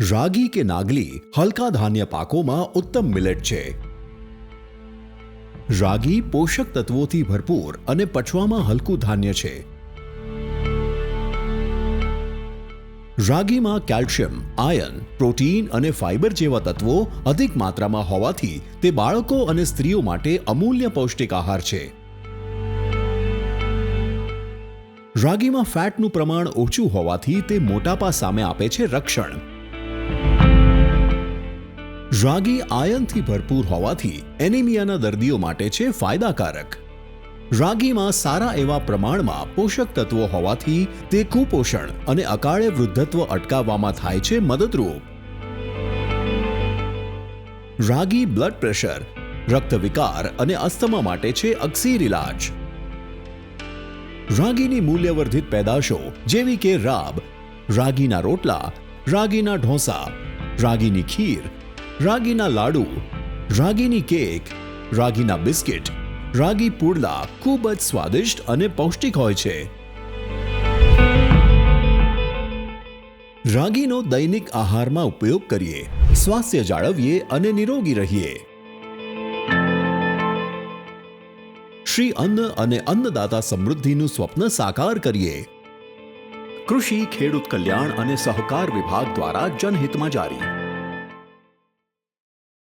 રાગી કે નાગલી હલકા ધાન્ય પાકોમાં ઉત્તમ મિલેટ છે. રાગી પોષક તત્વોથી ભરપૂર અને પચવામાં હલકું ધાન્ય છે. રાગીમાં કેલ્શિયમ, આયન, પ્રોટીન અને ફાઇબર જેવા તત્વો અધિક માત્રામાં હોવાથી તે બાળકો અને સ્ત્રીઓ માટે અમૂલ્ય પૌષ્ટિક આહાર છે. રાગીમાં ફેટનું પ્રમાણ ઓછું હોવાથી તે મોટાપા સામે આપે છે રક્ષણ. રાગી આયનથી ભરપૂર હોવાથી એનિમિયાના દર્દીઓ માટે છે ફાયદાકારક. રાગીમાં સારા એવા પ્રમાણમાં પોષક તત્વો હોવાથી તે કુપોષણ અને અકાળે વૃદ્ધત્વ અટકાવવામાં થાય છે મદદરૂપ. રાગી બ્લડ પ્રેશર, રક્ત વિકાર અને અસ્થમા માટે છે અક્સીર ઇલાજ રાગીની મૂલ્યવર્ધિત પેદાશો જેવી કે રાબ, રાગીના રોટલા, રાગીના ઢોસા, રાગીની ખીર રાગીના લાડુ, રાગીની કેક, રાગીના બિસ્કિટ, રાગી પુડલા ખૂબ જ સ્વાદિષ્ટ અને પૌષ્ટિક હોય છે. રાગીનો દૈનિક આહારમાં ઉપયોગ કરીએ, સ્વાસ્થ્ય જાળવીએ અને નિરોગી રહીએ. શ્રી અન્ન અને અન્નદાતા સમૃદ્ધિનું સ્વપ્ન સાકાર કરીએ. કૃષિ, ખેડૂત કલ્યાણ અને સહકાર વિભાગ દ્વારા જનહિતમાં જારી.